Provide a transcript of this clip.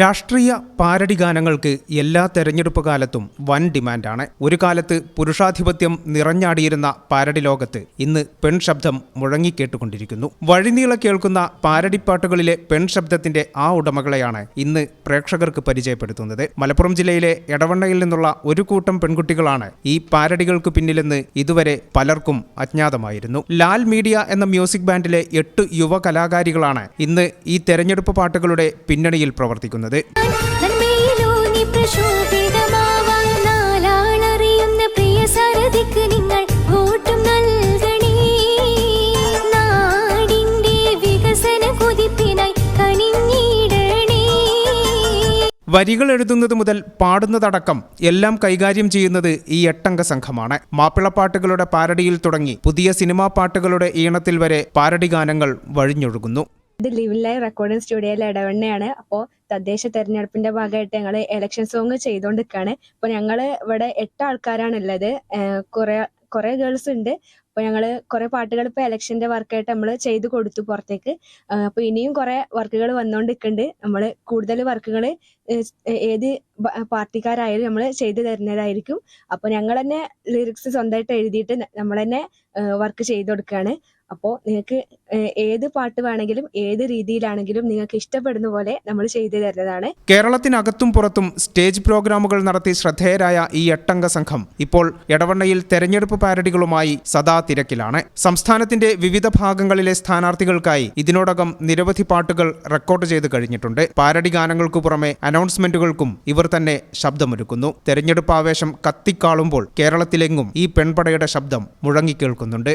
രാഷ്ട്രീയ പാരടി ഗാനങ്ങൾക്ക് എല്ലാ തെരഞ്ഞെടുപ്പ് കാലത്തും വൻ ഡിമാൻഡാണ്. ഒരു കാലത്ത് പുരുഷാധിപത്യം നിറഞ്ഞാടിയിരുന്ന പാരടി ലോകത്ത് ഇന്ന് പെൺ ശബ്ദം മുഴങ്ങിക്കേട്ടുകൊണ്ടിരിക്കുന്നു. വഴിനീള കേൾക്കുന്ന പാരടിപ്പാട്ടുകളിലെ പെൺശബ്ദത്തിന്റെ പെൺ ശബ്ദത്തിന്റെ ആ ഉടമകളെയാണ് ഇന്ന് പ്രേക്ഷകർക്ക് പരിചയപ്പെടുത്തുന്നത്. മലപ്പുറം ജില്ലയിലെ എടവണ്ണയിൽ നിന്നുള്ള ഒരു കൂട്ടം പെൺകുട്ടികളാണ് ഈ പാരടികൾക്ക് പിന്നിലെന്ന് ഇതുവരെ പലർക്കും അജ്ഞാതമായിരുന്നു. ലാൽ മീഡിയ എന്ന മ്യൂസിക് ബാൻഡിലെ എട്ട് യുവ കലാകാരികളാണ് ഇന്ന് ഈ തെരഞ്ഞെടുപ്പ് പാട്ടുകളുടെ പിന്നണിയിൽ പ്രവർത്തിക്കുന്നത്. സാരഥിക്ക് നിങ്ങൾ വോട്ടും നൽകണേ. നാടിന്റെ വികസന കുതിപ്പിനായി കനിഞ്ഞിടണേ വരികൾ എഴുതുന്നത് മുതൽ പാടുന്നതടക്കം എല്ലാം കൈകാര്യം ചെയ്യുന്നത് ഈ എട്ടംഗ സംഘമാണ്. മാപ്പിളപ്പാട്ടുകളുടെ പാരടിയിൽ തുടങ്ങി പുതിയ സിനിമാ പാട്ടുകളുടെ ഈണത്തിൽ വരെ പാരടി ഗാനങ്ങൾ വഴിഞ്ഞൊഴുകുന്നു. ഇത് ലിവ് ലൈവ് റെക്കോർഡിംഗ് സ്റ്റുഡിയോയിലെ ഇടവണ്ണയാണ്. അപ്പോൾ തദ്ദേശ തെരഞ്ഞെടുപ്പിന്റെ ഭാഗമായിട്ട് ഞങ്ങൾ എലക്ഷൻ സോങ് ചെയ്തുകൊണ്ടിരിക്കുകയാണ് അപ്പോൾ ഞങ്ങൾ ഇവിടെ എട്ട് ആൾക്കാരാണ് ഉള്ളത് കുറെ കുറെ ഗേൾസ് ഉണ്ട്. അപ്പോൾ ഞങ്ങൾ കുറെ പാട്ടുകൾ ഇപ്പോൾ ഇലക്ഷന്റെ വർക്കായിട്ട് നമ്മൾ ചെയ്തു കൊടുത്തു പുറത്തേക്ക്. അപ്പോൾ ഇനിയും കുറെ വർക്കുകൾ വന്നുകൊണ്ടിരിക്കുന്നുണ്ട് നമ്മൾ കൂടുതൽ വർക്കുകൾ ഏത് പാർട്ടിക്കാരായാലും നമ്മൾ ചെയ്തു തരുന്നതായിരിക്കും. അപ്പോൾ ഞങ്ങൾ തന്നെ ലിറിക്സ് സ്വന്തമായിട്ട് എഴുതിയിട്ട് നമ്മൾ തന്നെ വർക്ക് ചെയ്ത് കൊടുക്കുകയാണ് അപ്പോൾ നിങ്ങൾക്ക് ഏത് പാട്ട് വേണമെങ്കിലും ഏത് രീതിയിലാണെങ്കിലും നിങ്ങൾക്ക് ഇഷ്ടപ്പെടുന്ന പോലെ നമ്മൾ ചെയ്തു തരുന്നതാണ്. കേരളത്തിനകത്തും പുറത്തും സ്റ്റേജ് പ്രോഗ്രാമുകൾ നടത്തി ശ്രദ്ധേയരായ ഈ എട്ടംഗ സംഘം ഇപ്പോൾ എടവണ്ണയിൽ തെരഞ്ഞെടുപ്പ് പാരഡികളുമായി സദാ തിരക്കിലാണ്. സംസ്ഥാനത്തിന്റെ വിവിധ ഭാഗങ്ങളിലെ സ്ഥാനാർത്ഥികൾക്കായി ഇതിനോടകം നിരവധി പാട്ടുകൾ റെക്കോർഡ് ചെയ്ത് കഴിഞ്ഞിട്ടുണ്ട്. പാരഡി ഗാനങ്ങൾക്കു പുറമെ അനൗൺസ്മെന്റുകൾക്കും ഇവർ തന്നെ ശബ്ദമൊരുക്കുന്നു. തെരഞ്ഞെടുപ്പ് ആവേശം കത്തിക്കാളുമ്പോൾ കേരളത്തിലെങ്ങും ഈ പെൺപടയുടെ ശബ്ദം മുഴങ്ങിക്കേൾക്കുന്നുണ്ട്.